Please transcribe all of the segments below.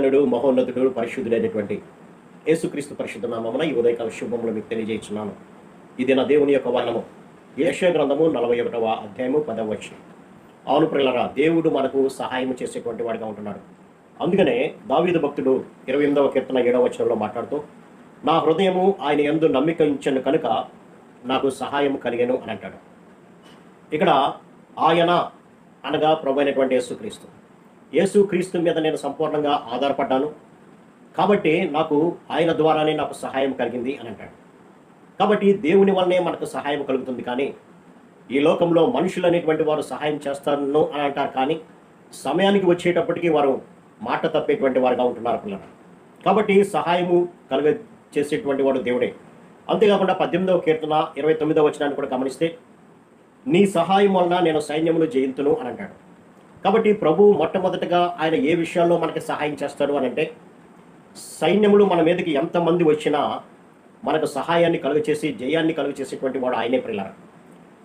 మహిమగనుడు మహోన్నతుడు పరిశుద్ధుడైనటువంటి యేసుక్రీస్తు పరిశుద్ధ నామమున ఈ ఉదయకాల శుభములు మీకు తెలియజేస్తున్నాను. ఇది నా దేవుని యొక్క వర్ణము యశ గ్రంథము నలభై ఒకటవ అధ్యాయము పదవ వచ్చి అవును ప్రిల్లరా దేవుడు మనకు సహాయం చేసేటువంటి వాడిగా ఉంటున్నాడు. అందుకనే దావీదు భక్తుడు ఇరవై ఎనిమిదవ కీర్తన ఏడవ వచనంలో మాట్లాడుతూ నా హృదయము ఆయన ఎందు నమ్మిక ఉంచను కనుక నాకు సహాయం కలిగను అని అంటాడు. ఇక్కడ ఆయన అనగా ప్రభు అయినటువంటి యేసుక్రీస్తు. యేసుక్రీస్తు మీద నేను సంపూర్ణంగా ఆధారపడ్డాను. కాబట్టి నాకు ఆయన ద్వారానే నాకు సహాయం కలిగింది అని అంటాడు. కాబట్టి దేవుని వల్లనే మనకు సహాయం కలుగుతుంది కానీ ఈ లోకంలో మనుషులు అనేటువంటి వారు సహాయం చేస్తాను అని అంటారు కానీ సమయానికి వచ్చేటప్పటికీ వారు మాట తప్పేటువంటి వారుగా ఉంటున్నారు పిల్లలు. కాబట్టి సహాయము కలుగ చేసేటువంటి వాడు దేవుడే. అంతేకాకుండా పద్దెనిమిదవ కీర్తన ఇరవై తొమ్మిదవ వచ్చినాన్ని కూడా గమనిస్తే నీ సహాయం వలన నేను సైన్యమును జయింతును అని అంటాడు. కాబట్టి ప్రభు మొట్టమొదటగా ఆయన ఏ విషయాల్లో మనకి సహాయం చేస్తాడు అని అంటే సైన్యములు మన మీదకి ఎంతమంది వచ్చినా మనకు సహాయాన్ని కలుగచేసి జయాన్ని కలుగచేసేటువంటి వాడు ఆయనే ప్రిల్లర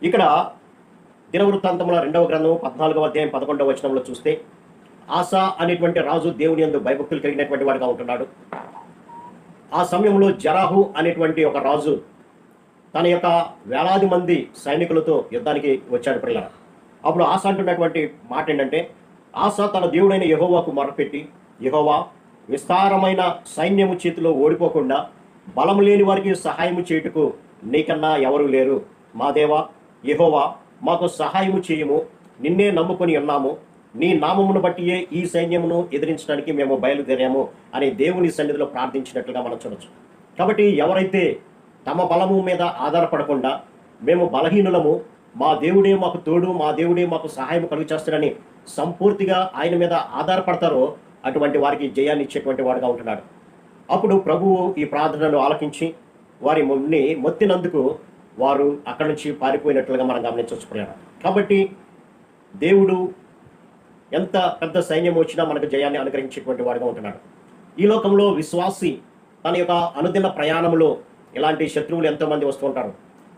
ఇక్కడ దినవృత్తాంతంలో రెండవ గ్రంథం పద్నాలుగవ అధ్యాయం పదకొండవ వచనంలో చూస్తే ఆశ అనేటువంటి రాజు దేవుని యందు భయభక్తులు కలిగినటువంటి వాడుగా ఉంటున్నాడు. ఆ సమయంలో జరాహు అనేటువంటి ఒక రాజు తన యొక్క వేలాది మంది సైనికులతో యుద్ధానికి వచ్చాడు పిల్లల అప్పుడు ఆశ అంటున్నటువంటి మాట ఏంటంటే ఆశ తన దేవుడైన యహోవాకు మొరపెట్టి యహోవా విస్తారమైన సైన్యము చేతిలో ఓడిపోకుండా బలము లేని వారికి సహాయము చేయుటకు నీకన్నా ఎవరు లేరు. మా దేవా యహోవా మాకు సహాయము చేయము నిన్నే నమ్ముకొని ఉన్నాము. నీ నామమును బట్టియే ఈ సైన్యమును ఎదిరించడానికి మేము బయలుదేరాము అని దేవుని సన్నిధిలో ప్రార్థించినట్లుగా మనం చూడొచ్చు. కాబట్టి ఎవరైతే తమ బలము మీద ఆధారపడకుండా మేము బలహీనులము మా దేవుడే మాకు తోడు మా దేవుడే మాకు సహాయం కలుగు చేస్తాడని సంపూర్తిగా ఆయన మీద ఆధారపడతారో అటువంటి వారికి జయాన్ని ఇచ్చేటువంటి వాడుగా ఉంటున్నాడు. అప్పుడు ప్రభువు ఈ ప్రార్థనను ఆలకించి వారి ముని మొత్తినందుకు వారు అక్కడి నుంచి పారిపోయినట్లుగా మనం గమనించవచ్చు కాబట్టి దేవుడు ఎంత పెద్ద సైన్యం వచ్చినా మనకు జయాన్ని అనుగ్రహించేటువంటి వాడుగా ఉంటున్నాడు. ఈ లోకంలో విశ్వాసి తన యొక్క అనుదిన ప్రయాణంలో ఇలాంటి శత్రువులు ఎంతోమంది వస్తూ ఉంటారు.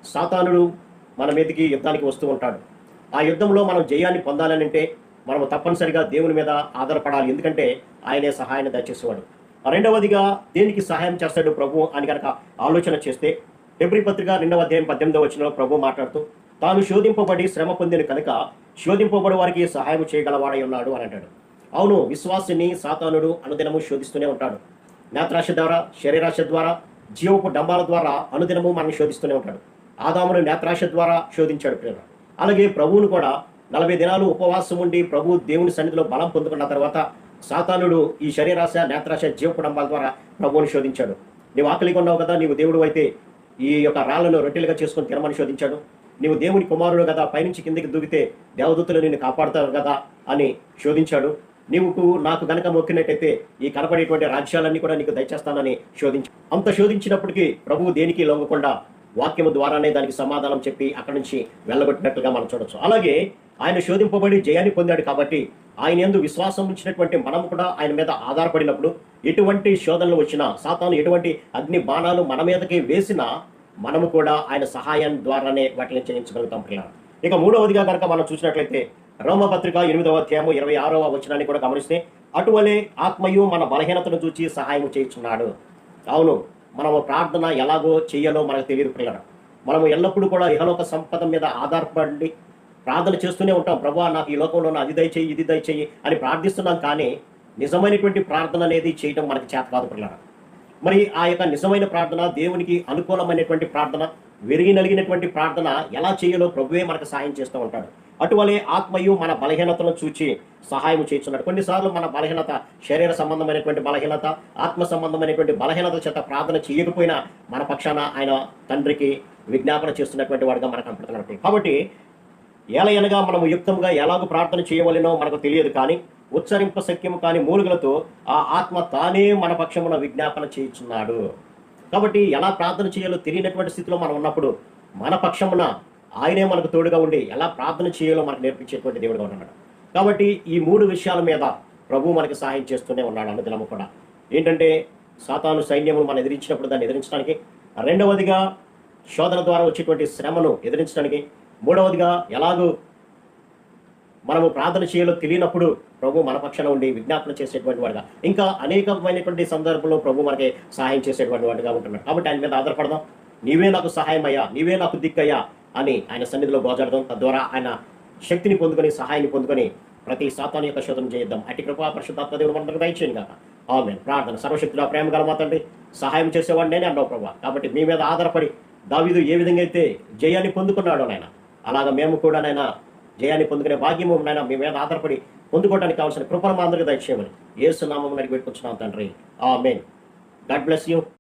సాతానుడు మన మీదకి యుద్ధానికి వస్తూ ఉంటాడు. ఆ యుద్ధంలో మనం జయాన్ని పొందాలని అంటే మనం తప్పనిసరిగా దేవుని మీద ఆధారపడాలి. ఎందుకంటే ఆయనే సహాయాన్ని దయచేసేవాడు. రెండవదిగా దేనికి సహాయం చేస్తాడు ప్రభు అని కనుక ఆలోచన చేస్తే ఫిబ్రి పత్రిక రెండవ అధ్యాయం పద్దెనిమిదవ వచ్చిన ప్రభు మాట్లాడుతూ తాను శోధింపబడి శ్రమ పొందిన కనుక శోధింపబడి వారికి సహాయం చేయగలవాడై ఉన్నాడు అని అంటాడు. అవును విశ్వాసిని సాతానుడు అనుదినము శోధిస్తూనే ఉంటాడు. నేత్రాశ ద్వారా శరీరాశ ద్వారా జీవపు డంబాల ద్వారా అనుదినము మనం శోధిస్తూనే ఉంటాడు. ఆదామును నేత్రాశ ద్వారా శోధించాడు ప్రేమ అలాగే ప్రభువును కూడా నలభై దినాలు ఉపవాసం ఉండి ప్రభు దేవుని సన్నిధిలో బలం పొందుకున్న తర్వాత సాతానుడు ఈ శరీరాశ నేత్రాశ జీవ డంబాల ద్వారా ప్రభువుని శోధించాడు. నీవు ఆకలిగా ఉన్నావు కదా నీవు దేవుడు అయితే ఈ యొక్క రాళ్ళను రొట్టెలుగా చేసుకొని తినమని శోధించాడు. నీవు దేవుని కుమారుడు కదా పైనుంచి కిందికి దూకితే దేవదూతలు నిన్ను కాపాడుతారు కదా అని శోధించాడు. నీవు నాకు గనక మొక్కినట్టయితే ఈ కనపడేటువంటి రాజ్యాలన్నీ కూడా నీకు దయచేస్తానని శోధించు అంత శోధించినప్పటికీ ప్రభువు దేనికి లొంగకుండా వాక్యము ద్వారానే దానికి సమాధానం చెప్పి అక్కడి నుంచి వెళ్ళగొట్టినట్లుగా మనం చూడొచ్చు. అలాగే ఆయన శోధింపబడి జయాన్ని పొందాడు కాబట్టి ఆయన ఎందు విశ్వాసం ఉంచినటువంటి మనం కూడా ఆయన మీద ఆధారపడినప్పుడు ఎటువంటి శోధనలు వచ్చినా సాతాను ఎటువంటి అగ్ని బాణాలు మన మీదకి వేసినా మనము కూడా ఆయన సహాయం ద్వారానే వాటిని చేయించగలుగుతాం పిల్లలు ఇక మూడవదిగా కనుక మనం చూసినట్లయితే రోమపత్రిక ఎనిమిదవ అధ్యాయము ఇరవై ఆరవ వచనాన్ని కూడా గమనిస్తే అటువలే ఆత్మయు మన బలహీనతను చూచి సహాయం చేయించున్నాడు. అవును మనము ప్రార్థన ఎలాగో చేయాలో మనకు తెలియదు పిల్లలు. మనము ఎల్లప్పుడూ కూడా ఇహలోక సంపద మీద ఆధారపడి ప్రార్థన చేస్తూనే ఉంటాం. ప్రభా నాకు ఈ లోకంలో అది దయచేయి ఇది దయచేయి అని ప్రార్థిస్తున్నాం కానీ నిజమైనటువంటి ప్రార్థన అనేది చేయటం మనకి చేత కాదు పిల్లలు. మరి ఆ యొక్క నిజమైన ప్రార్థన దేవునికి అనుకూలమైనటువంటి ప్రార్థన విరిగి నలిగినటువంటి ప్రార్థన ఎలా చేయాలో ప్రభువే మనకు సహాయం చేస్తూ ఉంటాడు. అటువలే ఆత్మయు మన బలహీనతను చూచి సహాయం చేస్తున్నాడు కొన్నిసార్లు మన బలహీనత శరీర సంబంధమైనటువంటి బలహీనత ఆత్మ సంబంధమైనటువంటి బలహీనత చేత ప్రార్థన చేయకపోయినా మన పక్షాన ఆయన తండ్రికి విజ్ఞాపన చేస్తున్నటువంటి వాడుగా మనకు కనపడుతున్నాడు కాబట్టి ఏలయనగా మనము యుక్తంగా ఎలాగో ప్రార్థన చేయవలనో మనకు తెలియదు కానీ ఉచ్చరింప శక్యము కాని మూలుగులతో ఆ ఆత్మ తానే మన పక్షమున విజ్ఞాపన చేయుచున్నాడు. కాబట్టి ఎలా ప్రార్థన చేయాలో తెలియనటువంటి స్థితిలో మనం ఉన్నప్పుడు మన పక్షమున ఆయనే మనకు తోడుగా ఉండి ఎలా ప్రార్థన చేయాలో మనకు నేర్పించేటువంటి దేవుడుగా ఉన్నాడు. కాబట్టి ఈ మూడు విషయాల మీద ప్రభు మనకి సహాయం చేస్తూనే ఉన్నాడు అనుదినము కూడా ఏంటంటే సాతాను సైన్యము మనం ఎదిరించినప్పుడు దాన్ని ఎదిరించడానికి రెండవదిగా శోధన ద్వారా వచ్చేటువంటి శ్రమను ఎదిరించడానికి మూడవదిగా ఎలాగూ మనము ప్రార్థన చేయాలో తెలియనప్పుడు ప్రభు మన పక్షాన ఉండి విజ్ఞాపన చేసేటువంటి వాడుగా. ఇంకా అనేకమైనటువంటి సందర్భంలో ప్రభు మనకి సహాయం చేసేటువంటి వాడుగా ఉంటున్నాడు. కాబట్టి ఆయన మీద ఆధారపడదాం. నీవే నాకు సహాయం అయ్యా నీవే నాకు దిక్కయ్యా అని ఆయన సన్నిధిలో గోజాడదాం తద్వారా ఆయన శక్తిని పొందుకొని సహాయాన్ని పొందుకొని ప్రతి సాతాను యొక్క శోధన చేద్దాం అటు కృపా పరిశుద్ధాత్మ దేవుడు మనకు దయచేయండి కాక ఆమె ప్రార్థన సర్వశక్తిలో ప్రేమ కలమాతండి సహాయం చేసేవాడు నేనే అన్నావు ప్రభా. కాబట్టి మీ మీద ఆధారపడి దావీదు ఏ విధంగా అయితే జయాన్ని పొందుకున్నాడో నాయన అలాగా మేము కూడా నాయన జయాన్ని పొందుకునే భాగ్యము నాయన మీ మీద ఆధారపడి పొందుకోవడానికి కావాల్సిన కృపను మా అందరికీ దయచేయమని ఏసు నామం అడిగి తండ్రి. ఆ మెయిన్ గాడ్ బ్లెస్ యూ.